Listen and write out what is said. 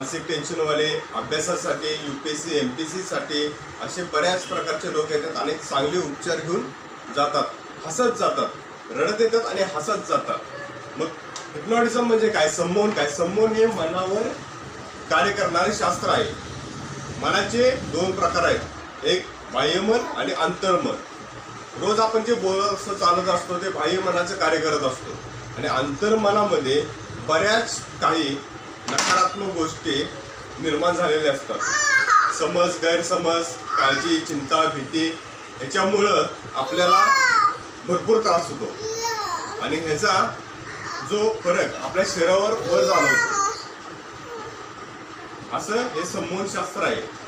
मानसिक टेन्शनवाले अभ्यासासाठी U P S C M P साठी असे बऱ्याच प्रकारचे लोक येतात आणि चांगले उपचार घेऊन जातात. हसत जातात. रडत येतात आणि हसत जातात. मग हिप्नॉटिझम म्हणजे काय? संमोहन काय? संमोहन हे मनावर कार्य करणारे शास्त्र आहे. मनाचे दोन प्रकार आहेत. एक बाह्यमन आणि अंतर्मन रोज आपण जे बोलत असतो चालत असतो ते बाह्य मनाचं कार्य करत असतो. आणि अंतर्मनामध्ये बऱ्याच काही नकारात्मक गोष्टी निर्माण झालेल्या असतात. समज गैरसमज काळजी चिंता भीती याच्यामुळं आपल्याला भरपूर त्रास होतो. आणि ह्याचा जो फरक आपल्या शरीरावर वर जाणवतो. असं हे समूह शास्त्र आहे.